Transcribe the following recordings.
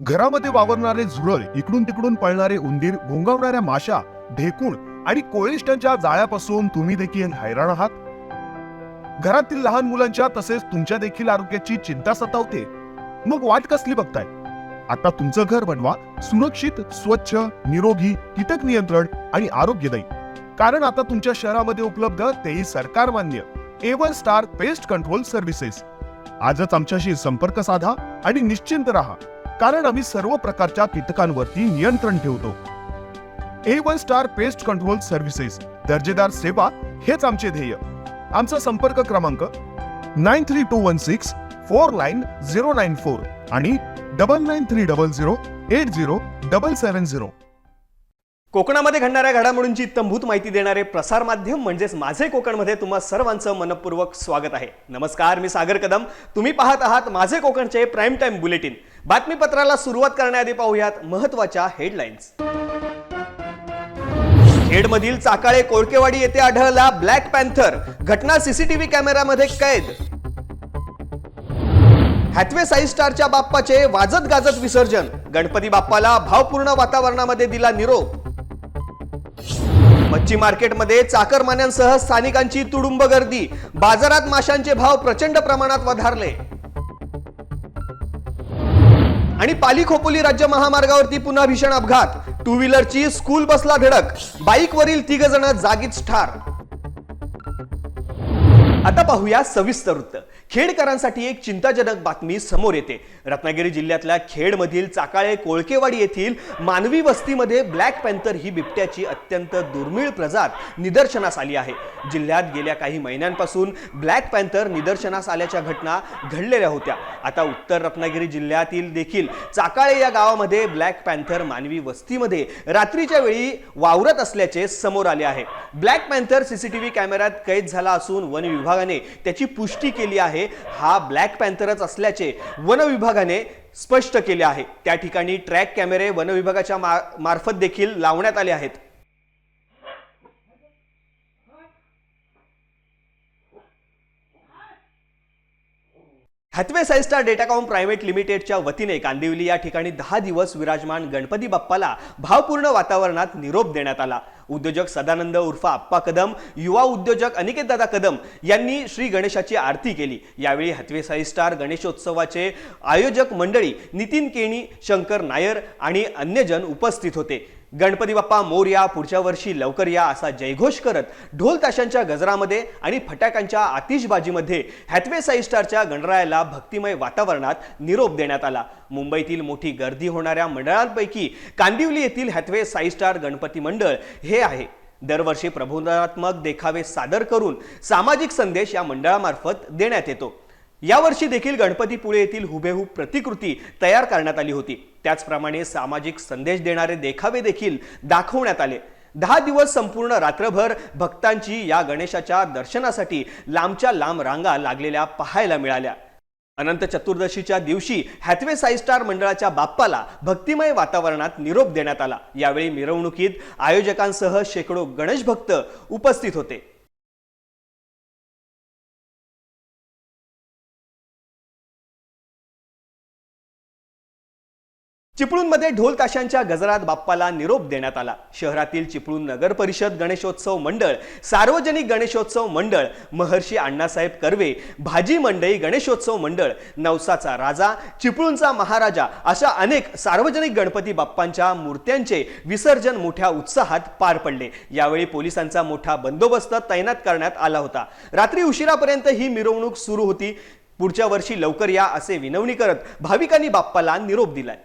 घरामध्ये वावरणारे झुरळ इकडून तिकडून पळणारे उंदीर घोंगावणाऱ्या माशा ढेकूण आणि कोळिष्टांच्या जाळ्यापासून तुम्ही देखील हैराण आहात? घरातील लहान मुलांच्या तसेच तुमच्या देखील आरोग्याची चिंता सतावते. मग वाट कसली बघताय? आता तुमचं घर बनवा सुरक्षित स्वच्छ निरोगी कीटक नियंत्रण आणि आरोग्यदायी. कारण आता तुमच्या शहरामध्ये उपलब्ध तेही सरकार मान्य A one star pest control services आजच आमच्याशी संपर्क साधा आणि निश्चिंत राहा. कारण आम्ही सर्व प्रकारच्या कीटकांवरती नियंत्रण ठेवतो. A one star pest control services दर्जेदार सेवा हेच आमचे ध्येय. आमचा संपर्क क्रमांक nine three two one six four nine zero nine four आणि double nine three double zero eight zero double seven zero कोकणामध्ये घडणाऱ्या घडामोडींची तंभूत माहिती देणारे प्रसार माध्यम म्हणजेच माझे कोकणमध्ये तुम्हा सर्वांचं मनपूर्वक स्वागत आहे. नमस्कार मी सागर कदम. तुम्ही पाहत आहात माझे कोकणचे प्राईम टाइम बुलेटिन. बातमीपत्राला सुरुवात करण्याआधी पाहूयात महत्त्वाच्या हेडलाईन्स खेडमधील चाकाळे कोळकेवाडी येथे आढळला ब्लॅक पॅन्थर घटना सीसीटीव्ही कॅमेऱ्यामध्ये कैद. हॅथवे साई स्टारच्या बाप्पाचे वाजत गाजत विसर्जन. गणपती बाप्पाला भावपूर्ण वातावरणामध्ये दिला निरोप. मच्छी मार्केटमध्ये चाकरमान्यांसह स्थानिकांची तुडुंब गर्दी. बाजारात माशांचे भाव प्रचंड प्रमाणात वधारले. आणि पाली खोपोली राज्य महामार्गावरती पुन्हा भीषण अपघात. टू व्हीलरची स्कूल बसला धडक. बाईकवरील तिघ जण जागीच ठार. आता पाहूया सविस्तर वृत्त. खेडकरांसाठी एक चिंताजनक बातमी समोर येते. रत्नागिरी जिल्ह्यातल्या खेडमधील चाकाळे कोळकेवाडी येथील मानवी वस्तीमध्ये ब्लॅक पॅन्थर ही बिबट्याची अत्यंत दुर्मिळ प्रजात निदर्शनास आली आहे. जिल्ह्यात गेल्या काही महिन्यांपासून ब्लॅक पॅन्थर निदर्शनास आल्याच्या घटना घडलेल्या होत्या. आता उत्तर रत्नागिरी जिल्ह्यातील देखील चाकाळे या गावामध्ये ब्लॅक पॅन्थर मानवी वस्तीमध्ये रात्रीच्या वेळी वावरत असल्याचे समोर आले आहे. ब्लॅक पॅन्थर सीसीटीव्ही कॅमेऱ्यात कैद झाला असून वन विभाग विभागाने त्याची पुष्टी केली आहे. हा ब्लॅक पॅन्थरच असल्याचे वन विभागाने स्पष्ट केले आहे. त्या ठिकाणी ट्रॅक कॅमेरे वन विभागाच्या मा- मार्फत देखील लावण्यात आले आहेत. हॅथवे साईस्टार डेटाकॉम प्रायव्हेट लिमिटेडच्या वतीने कांदिवली या ठिकाणी दहा दिवस विराजमान गणपती बाप्पाला भावपूर्ण वातावरणात निरोप देण्यात आला. उद्योजक सदानंद उर्फा आप्पा कदम युवा उद्योजक अनिकेतदादा कदम यांनी श्री गणेशाची आरती केली. यावेळी हतवे साई स्टार गणेशोत्सवाचे आयोजक मंडळी नितीन केणी शंकर नायर आणि अन्यजन उपस्थित होते. गणपती बाप्पा मोरया पुढच्या वर्षी लवकर या असा जयघोष करत ढोल ताशांच्या गजरामध्ये आणि फटाक्यांच्या आतिषबाजीमध्ये हॅथवे साई स्टारच्या गणरायाला भक्तिमय वातावरणात निरोप देण्यात आला. मुंबईतील मोठी गर्दी होणाऱ्या मंडळांपैकी कांदिवली येथील हॅथवे साई स्टार गणपती मंडळ हे आहे. दरवर्षी प्रबोधनात्मक देखावे सादर करून सामाजिक संदेश या मंडळामार्फत देण्यात येतो. यावर्षी देखील गणपतीपुळे येथील हुबेहूब प्रतिकृती तयार करण्यात आली होती. त्याचप्रमाणे सामाजिक संदेश देणारे देखावे देखील दाखवण्यात आले. दहा दिवस संपूर्ण रात्रभर भक्तांची या गणेशाच्या दर्शनासाठी लांबच्या लांब रांगा लागलेल्या पाहायला मिळाल्या. अनंत चतुर्दशीच्या दिवशी हॅथवे साई स्टार मंडळाच्या बाप्पाला भक्तिमय वातावरणात निरोप देण्यात आला. यावेळी मिरवणुकीत आयोजकांसह शेकडो गणेश भक्त उपस्थित होते. चिपळूणमध्ये ढोल ताशांच्या गजरात बाप्पाला निरोप देण्यात आला. शहरातील चिपळूण नगर परिषद गणेशोत्सव मंडळ सार्वजनिक गणेशोत्सव मंडळ महर्षी अण्णासाहेब कर्वे भाजी मंडई गणेशोत्सव मंडळ नवसाचा राजा चिपळूणचा महाराजा अशा अनेक सार्वजनिक गणपती बाप्पांच्या मूर्त्यांचे विसर्जन मोठ्या उत्साहात पार पडले. यावेळी पोलिसांचा मोठा बंदोबस्त तैनात करण्यात आला होता. रात्री उशिरापर्यंत ही मिरवणूक सुरू होती. पुढच्या वर्षी लवकर या असे विनवणी करत भाविकांनी बाप्पाला निरोप दिलाय.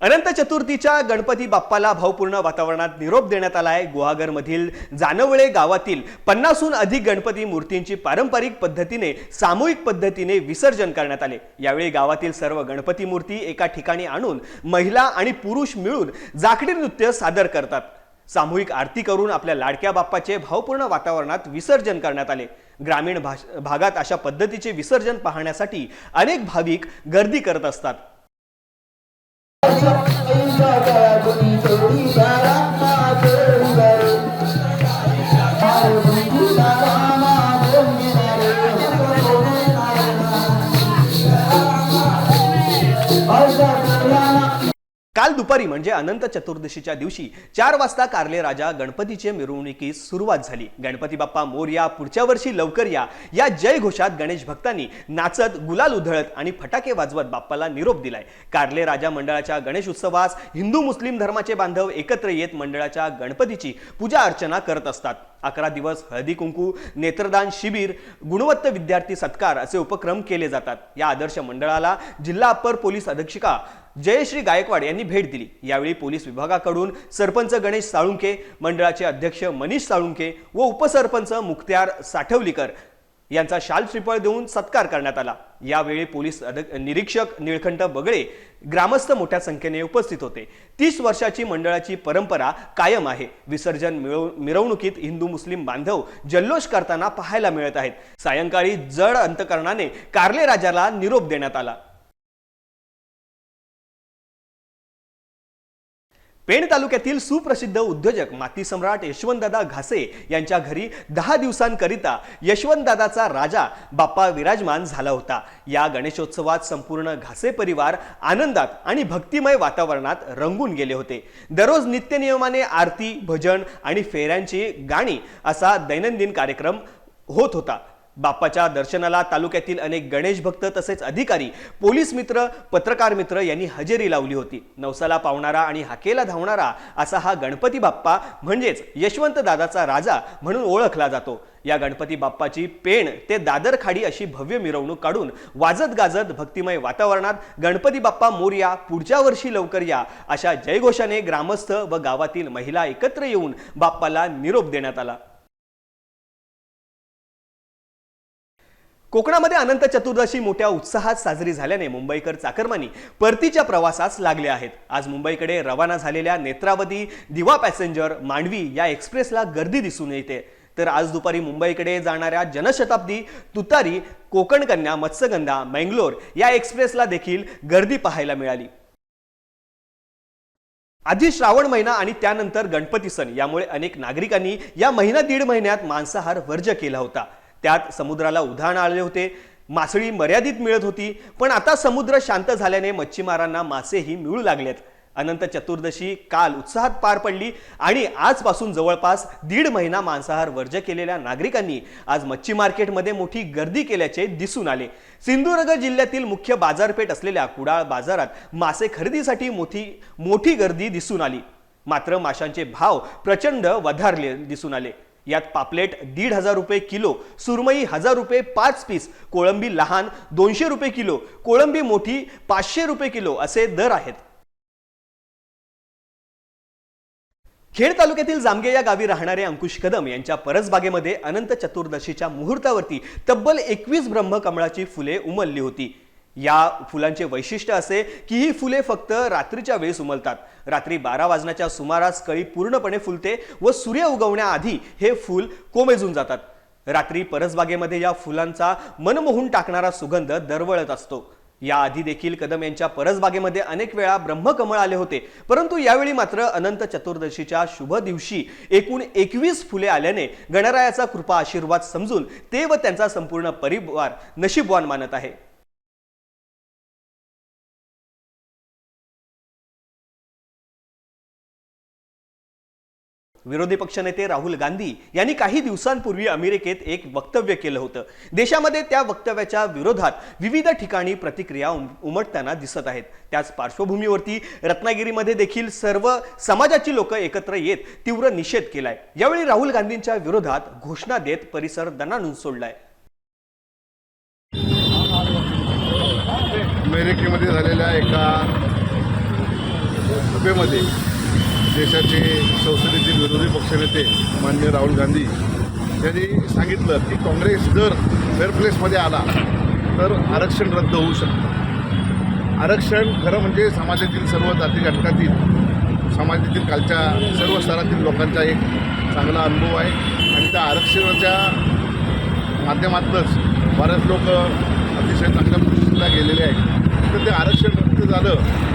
अनंत चतुर्थीच्या गणपती बाप्पाला भावपूर्ण वातावरणात निरोप देण्यात आला आहे गुहागरमधील जानवळे गावातील पन्नासहून अधिक गणपती मूर्तींची पारंपरिक पद्धतीने सामूहिक पद्धतीने विसर्जन करण्यात आले. यावेळी गावातील सर्व गणपती मूर्ती एका ठिकाणी आणून महिला आणि पुरुष मिळून जाखडी नृत्य सादर करतात. सामूहिक आरती करून आपल्या लाडक्या बाप्पाचे भावपूर्ण वातावरणात विसर्जन करण्यात आले. ग्रामीण भाष- भागात अशा पद्धतीचे विसर्जन पाहण्यासाठी अनेक भाविक गर्दी करत असतात. সকাল এই সকাল চড়ি তারা काल दुपारी म्हणजे अनंत चतुर्दशीच्या दिवशी चार वाजता कार्ले राजा गणपतीचे मिरवणुकीस सुरुवात झाली. गणपती बाप्पा मोर्या पुढच्या वर्षी लवकर या. या जय घोषात गणेश भक्तांनी नाचत गुलाल उधळत आणि फटाके वाजवत बाप्पाला निरोप दिलाय. कार्ले राजा मंडळाच्या गणेश उत्सवास हिंदू मुस्लिम धर्माचे बांधव एकत्र येत मंडळाच्या गणपतीची पूजा अर्चना करत असतात. अकरा दिवस हळदी कुंकू नेत्रदान शिबिर गुणवत्त विद्यार्थी सत्कार असे उपक्रम केले जातात. या आदर्श मंडळाला जिल्हा अप्पर पोलीस अधीक्षिका जयश्री गायकवाड यांनी भेट दिली. यावेळी पोलीस विभागाकडून सरपंच गणेश साळुंके मंडळाचे अध्यक्ष मनीष साळुंके व उपसरपंच मुक्त्यार साठवलीकर यांचा शाल श्रीफळ देऊन सत्कार करण्यात आला. यावेळी पोलीस अध- निरीक्षक निळखंठ बगळे ग्रामस्थ मोठ्या संख्येने उपस्थित होते. तीस वर्षाची मंडळाची परंपरा कायम आहे. विसर्जन मिळव- मिरवणुकीत हिंदू मुस्लिम बांधव जल्लोष करताना पाहायला मिळत आहेत. सायंकाळी जड अंतकरणाने कार्ले राजाला निरोप देण्यात आला. पेण तालुक्यातील सुप्रसिद्ध उद्योजक माती सम्राट यशवंतदादा घासे यांच्या घरी दहा दिवसांकरिता यशवंतदादाचा राजा बाप्पा विराजमान झाला होता. या गणेशोत्सवात संपूर्ण घासे परिवार आनंदात आणि भक्तिमय वातावरणात रंगून गेले होते. दररोज नित्यनियमाने आरती भजन आणि फेऱ्यांची गाणी असा दैनंदिन कार्यक्रम होत होता. बाप्पाच्या दर्शनाला तालुक्यातील अनेक गणेश भक्त तसेच अधिकारी पोलीस मित्र पत्रकार मित्र यांनी हजेरी लावली होती. नवसाला पावणारा आणि हाकेला धावणारा असा हा गणपती बाप्पा म्हणजेच यशवंत दादाचा राजा म्हणून ओळखला जातो. या गणपती बाप्पाची पेण ते दादर खाडी अशी भव्य मिरवणूक काढून वाजत गाजत भक्तिमय वातावरणात गणपती बाप्पा मोरया पुढच्या वर्षी लवकर या अशा जयघोषाने ग्रामस्थ व गावातील महिला एकत्र येऊन बाप्पाला निरोप देण्यात आला. कोकणामध्ये अनंत चतुर्दशी मोठ्या उत्साहात साजरी झाल्याने मुंबईकर चाकरमानी परतीच्या प्रवासास लागले आहेत. आज मुंबईकडे रवाना झालेल्या नेत्रावती दिवा पॅसेंजर मांडवी या एक्सप्रेसला गर्दी दिसून येते. तर आज दुपारी मुंबईकडे जाणाऱ्या जनशताब्दी तुतारी कोकण कन्या मत्स्यगंधा मंगलोर या एक्सप्रेसला देखील गर्दी पाहायला मिळाली. आधी श्रावण महिना आणि त्यानंतर गणपती सण यामुळे अनेक नागरिकांनी या महिना दीड महिन्यात मांसाहार वर्ज केला होता. त्यात समुद्राला उधाण आले होते. मासळी मर्यादित मिळत होती. पण आता समुद्र शांत झाल्याने मच्छीमारांना मासेही मिळू लागलेत. अनंत चतुर्दशी काल उत्साहात पार पडली आणि आजपासून जवळपास दीड महिना मांसाहार वर्ज केलेल्या नागरिकांनी आज मच्छी मार्केटमध्ये मोठी गर्दी केल्याचे दिसून आले. सिंधुदुर्ग जिल्ह्यातील मुख्य बाजारपेठ असलेल्या कुडाळ बाजारात मासे खरेदीसाठी मोठी मोठी गर्दी दिसून आली. मात्र माशांचे भाव प्रचंड वधारले दिसून आले. यात पापलेट दीड हजार रुपये किलो सुरमई हजार रुपये पाच पीस कोळंबी लहान दोनशे रुपये किलो कोळंबी मोठी पाचशे रुपये किलो असे दर आहेत. खेड तालुक्यातील जामगे या गावी राहणारे अंकुश कदम यांच्या परसबागेमध्ये अनंत चतुर्दशीच्या मुहूर्तावरती तब्बल एकवीस ब्रह्मकमळाची फुले उमलली होती. या फुलांचे वैशिष्ट्य असे की ही फुले फक्त रात्रीच्या वेळेस उमलतात. रात्री बारा वाजण्याच्या सुमारास कळी पूर्णपणे फुलते व सूर्य उगवण्याआधी हे फूल कोमेजून जातात. रात्री परसबागेमध्ये या फुलांचा मनमोहून टाकणारा सुगंध दरवळत असतो. याआधी देखील कदम यांच्या परसबागेमध्ये अनेक वेळा ब्रह्मकमळ आले होते. परंतु यावेळी मात्र अनंत चतुर्दशीच्या शुभ दिवशी एकूण एकवीस फुले आल्याने गणरायाचा कृपा आशीर्वाद समजून ते व त्यांचा संपूर्ण परिवार नशीबवान मानत आहे. विरोधी पक्षनेते राहुल गांधी यांनी काही दिवसांपूर्वी अमेरिकेत एक वक्तव्य केलं होतं. देशामध्ये त्या वक्तव्याच्या विरोधात विविध ठिकाणी प्रतिक्रिया उमटताना दिसत आहेत. त्याच पार्श्वभूमीवरती रत्नागिरीमध्ये देखील सर्व समाजाची लोक एकत्र येत तीव्र निषेध केलाय. यावेळी राहुल गांधींच्या विरोधात घोषणा देत परिसर दणानून सोडलाय. अमेरिकेमध्ये झालेल्या एका सभेमध्ये देशाचे संसदेतील विरोधी पक्षनेते माननीय राहुल गांधी यांनी सांगितलं की काँग्रेस जर फेअर प्लेसमध्ये आला तर आरक्षण रद्द होऊ शकतं. आरक्षण खरं म्हणजे समाजातील सर्व जाती घटकातील समाजातील कालच्या सर्व स्तरातील लोकांचा एक चांगला अनुभव आहे. आणि त्या आरक्षणाच्या माध्यमातूनच बरेच लोक अतिशय चांगल्या पोझिशनला गेलेले आहेत. तर ते आरक्षण झालं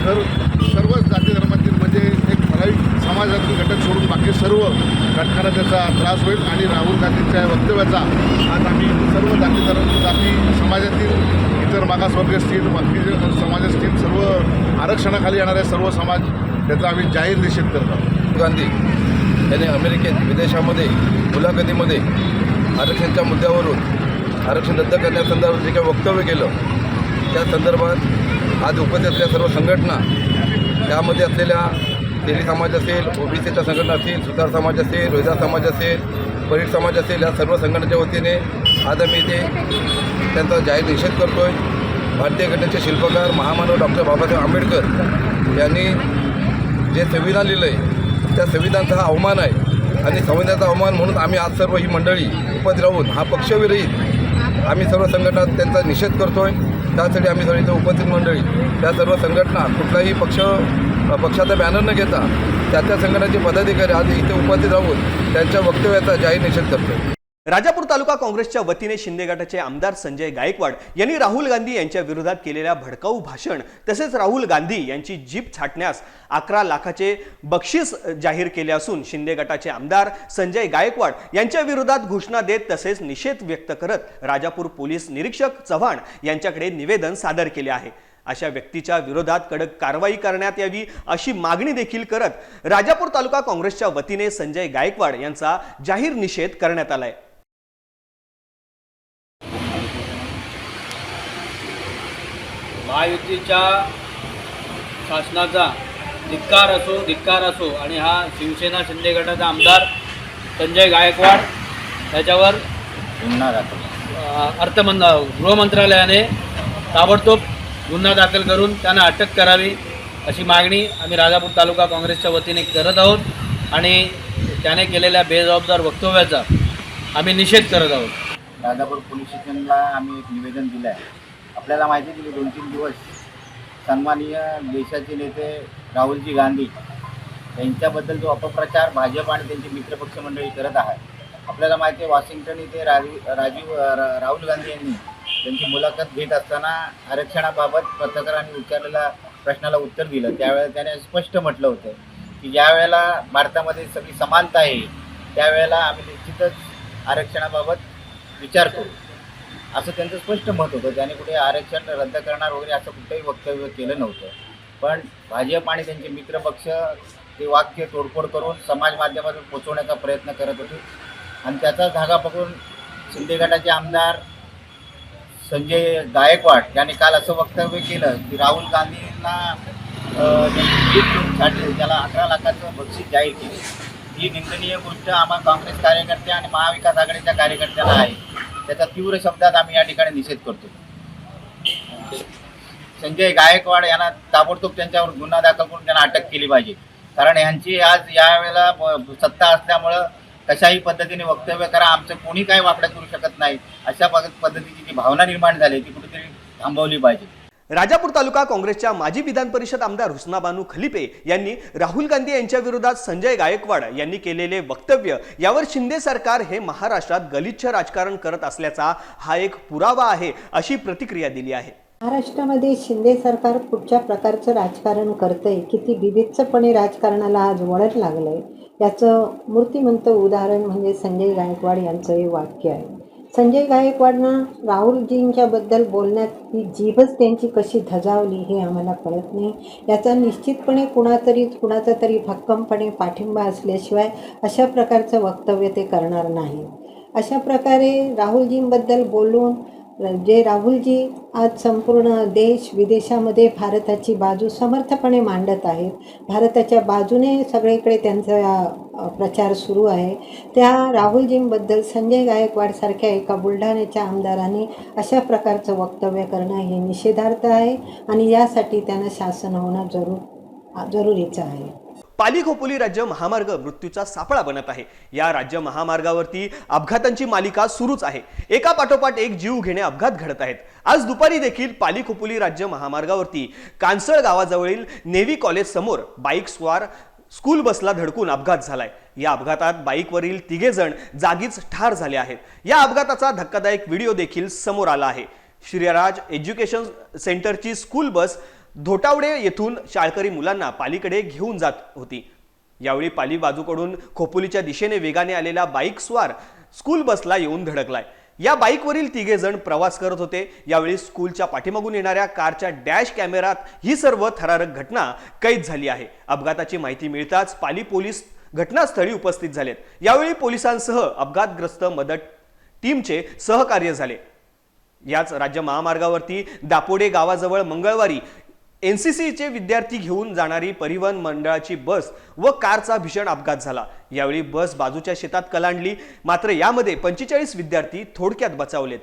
तर सर्वच जाती धर्मातील म्हणजे एक ठराविक समाजातील घटक सोडून बाकी सर्व घटकांना त्याचा त्रास होईल आणि राहुल गांधींच्या वक्तव्याचा आज आम्ही सर्व जाती धर्म जाती समाजातील इतर मागासवर्गीय असतील बाकी समाज असतील सर्व आरक्षणाखाली येणारे सर्व समाज त्याचा आम्ही जाहीर निषेध करत राहुल गांधी यांनी अमेरिकेत विदेशामध्ये मुलाखतीमध्ये आरक्षणाच्या मुद्द्यावरून आरक्षण रद्द करण्यासंदर्भात जे काही वक्तव्य केलं त्या संदर्भात आज उपस्थित असलेल्या सर्व संघटना त्यामध्ये असलेल्या तेली समाज असेल ओबीसीच्या संघटना असतील सुतार समाज असेल रोहिदा समाज असेल परीट समाज असेल या सर्व संघटनेच्या वतीने आज आम्ही इथे त्यांचा जाहीर निषेध करतो आहे भारतीय घटनेचे शिल्पकार महामानव डॉक्टर बाबासाहेब आंबेडकर यांनी जे संविधान लिहिलं आहे त्या संविधानाचा हा अवमान आहे. आणि संविधानाचा अवमान म्हणून आम्ही आज सर्व ही मंडळी उपस्थित राहून हा पक्षविरहित आम्ही सर्व संघटना त्यांचा निषेध करतो आहे त्यासाठी आम्ही सगळी उपस्थित मंडळी त्या सर्व संघटना कुठलाही पक्ष पक्षाचा बॅनर न घेता त्या त्या संघटनाचे पदाधिकारी आज इथे उपस्थित राहून त्यांच्या वक्तव्याचा जाहीर निषेध करतो राजापूर तालुका काँग्रेसच्या वतीने शिंदे गटाचे आमदार संजय गायकवाड यांनी राहुल गांधी यांच्या विरोधात केलेल्या भडकाऊ भाषण तसेच राहुल गांधी यांची जीप छाटण्यास अकरा लाखाचे बक्षीस जाहीर केले असून शिंदे गटाचे आमदार संजय गायकवाड यांच्या विरोधात घोषणा देत तसेच निषेध व्यक्त करत राजापूर पोलीस निरीक्षक चव्हाण यांच्याकडे निवेदन सादर केले आहे. अशा व्यक्तीच्या विरोधात कडक कारवाई करण्यात यावी अशी मागणी देखील करत राजापूर तालुका काँग्रेसच्या वतीने संजय गायकवाड यांचा जाहीर निषेध करण्यात आलाय. महायुतीच्या शासनाचा धिक्कार असो धिक्कार असो आणि हा शिवसेना शिंदे गटाचा आमदार संजय गायकवाड त्याच्यावर अ, अर्थमंत गृहमंत्रालयाने ताबडतोब गुन्हा दाखल करून त्यांना अटक करावी अशी मागणी आम्ही राजापूर तालुका काँग्रेसच्या वतीने करत आहोत आणि त्याने केलेल्या बेजबाबदार वक्तव्याचा आम्ही निषेध करत आहोत. राजापूर पोलीस स्टेशनला आम्ही एक निवेदन दिलं आहे आपल्याला माहिती दिली दोन तीन दिवस सन्माननीय देशाचे नेते राहुलजी गांधी यांच्याबद्दल जो अपप्रचार भाजप आणि त्यांची मित्रपक्ष मंडळी करत आहे आपल्याला माहिती आहे वॉशिंग्टन इथे राजीव राजीव रा- राहुल गांधी यांनी त्यांची मुलाखत घेत असताना आरक्षणाबाबत पत्रकारांनी विचारलेल्या प्रश्नाला उत्तर दिलं. त्यावेळेला त्याने स्पष्ट म्हटलं होतं की ज्या वेळेला भारतामध्ये सगळी समानता आहे त्यावेळेला आम्ही निश्चितच आरक्षणाबाबत विचार करू. असं त्यांचं स्पष्ट मत होतं. त्याने कुठे आरक्षण रद्द करणार वगैरे असं कुठंही वक्तव्य केलं नव्हतं. पण भाजप आणि त्यांचे मित्रपक्ष ते वाक्य तोडफोड करून समाज माध्यमातून पोचवण्याचा प्रयत्न करत होते. आणि त्याचा धागा पकडून शिंदे गटाचे आमदार संजय गायकवाड यांनी काल असं वक्तव्य केलं की राहुल गांधींना अं, त्याला अकरा लाखाचं बक्षीस जाहीर केले. ही निंदनीय गोष्ट आम्हा काँग्रेस कार्यकर्ते आणि महाविकास आघाडीच्या कार्यकर्त्यांना आहे. त्याचा तीव्र शब्दात आम्ही या ठिकाणी निषेध करतो. संजय गायकवाड यांना ताबडतोब त्यांच्यावर गुन्हा दाखल करून त्यांना अटक केली पाहिजे. कारण यांची आज यावेळेला सत्ता असल्यामुळं कशाही पद्धतीने वक्तव्य करा आमचं कोणी काय वाकडं करू शकत नाही अशा पद्धतीची जी भावना निर्माण झाली ती कुठेतरी थांबवली पाहिजे. राजापूर तालुका काँग्रेसच्या माजी विधान परिषद आमदार हुस्नाबानू खलिपे यांनी राहुल गांधी यांच्या विरोधात संजय गायकवाड यांनी केलेले वक्तव्य यावर शिंदे सरकार हे महाराष्ट्रात गलिच्छ राजकारण करत असल्याचा हा एक पुरावा आहे अशी प्रतिक्रिया दिली आहे. महाराष्ट्रामध्ये शिंदे सरकार कुठच्या प्रकारचं राजकारण करतंय किती बिभत्सपणे राजकारणाला आज वळत लागलंय याचं मूर्तिमंत उदाहरण म्हणजे संजय गायकवाड यांचं हे वाक्य आहे. संजय गायकवाडनं राहुलजींच्याबद्दल बोलण्यात ही जीभच त्यांची कशी धजावली हे आम्हाला कळत नाही. याचा निश्चितपणे कुणातरी कुणाचा तरी भक्कमपणे पाठिंबा असल्याशिवाय अशा प्रकारचं वक्तव्य ते करणार नाही अशा प्रकारे राहुलजींबद्दल बोलून जे राहुलजी आज संपूर्ण देश विदेशामध्ये भारताची बाजू समर्थपणे मांडत आहेत. भारताच्या बाजूने सगळीकडे त्यांचा प्रचार सुरू आहे. त्या राहुलजींबद्दल संजय गायकवाडसारख्या एका बुलढाण्याच्या आमदाराने अशा प्रकारचं वक्तव्य करणं हे निषेधार्थ आहे आणि यासाठी त्यांना शासन होणं जरूर जरुरीचं आहे. पाली खोपोली राज्य महामार्ग मृत्यूचा सापळा बनत आहे. या राज्य महामार्गावरती अपघातांची मालिका सुरूच आहे. एका पाठोपाठ एक जीव घेणे अपघात घडत आहेत. आज दुपारी देखील पाली खोपोली राज्य महामार्गावरती कांसळ गावाजवळील नेव्ही कॉलेज समोर बाईक स्वार स्कूल बसला धडकून अपघात झालाय. या अपघातात बाईकवरील तिघे जण जागीच ठार झाले आहेत. या अपघाताचा धक्कादायक व्हिडिओ देखील समोर आला आहे. श्रीराज एज्युकेशन सेंटरची स्कूल बस धोटावडे येथून शाळकरी मुलांना पालीकडे घेऊन जात होती. यावेळी पाली बाजूकडून खोपोलीच्या दिशेने वेगाने आलेला बाईक स्वार स्कूल बसला येऊन धडकलाय. या बाईकवरील तिघे जण प्रवास करत होते. यावेळी स्कूलच्या पाठीमागून येणाऱ्या कारच्या डॅश कॅमेरात ही सर्व थरारक घटना कैद झाली आहे. अपघाताची माहिती मिळताच पाली पोलीस घटनास्थळी उपस्थित झालेत. यावेळी पोलिसांसह अपघातग्रस्त मदत टीमचे सहकार्य झाले. याच राज्य महामार्गावरती दापोडे गावाजवळ मंगळवारी एन सी सीचे विद्यार्थी घेऊन जाणारी परिवहन मंडळाची बस व कारचा भीषण अपघात झाला. यावेळी बस बाजूच्या शेतात कलांडली. मात्र यामध्ये पंचेचाळीस विद्यार्थी थोडक्यात बचावलेत.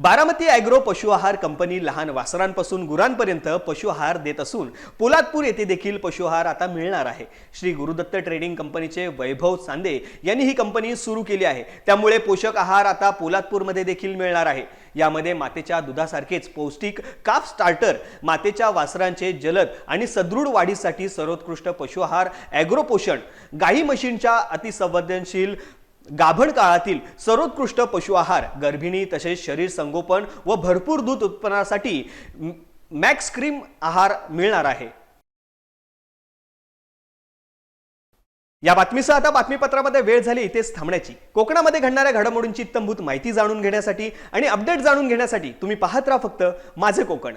बारामती ॲग्रो पशु आहार कंपनी लहान वासरांपासून गुरांपर्यंत पशु आहार देत असून पोलादपूर येथे देखील पशु आहार आता मिळणार आहे. श्री गुरुदत्त ट्रेडिंग कंपनीचे वैभव चांदे यांनी ही कंपनी सुरू केली आहे. त्यामुळे पोषक आहार आता पोलादपूरमध्ये देखील मिळणार आहे. यामध्ये मातेच्या दुधासारखेच पौष्टिक काफ स्टार्टर मातेच्या वासरांचे जलद आणि सदृढ वाढीसाठी सर्वोत्कृष्ट पशु आहार ॲग्रो पोषण गाई म्हशींच्या अतिसंवेदनशील गाभण काळातील सर्वोत्कृष्ट पशु आहार गर्भिणी तसेच शरीर संगोपन व भरपूर दूध उत्पन्नासाठी मॅक्स क्रीम आहार मिळणार आहे. या बातमीसह आता बातमीपत्रामध्ये वेळ झाली इथेच थांबण्याची. कोकणामध्ये घडणाऱ्या घडामोडींची इत्तमभूत माहिती जाणून घेण्यासाठी आणि अपडेट जाणून घेण्यासाठी तुम्ही पाहत राहा फक्त माझे कोकण.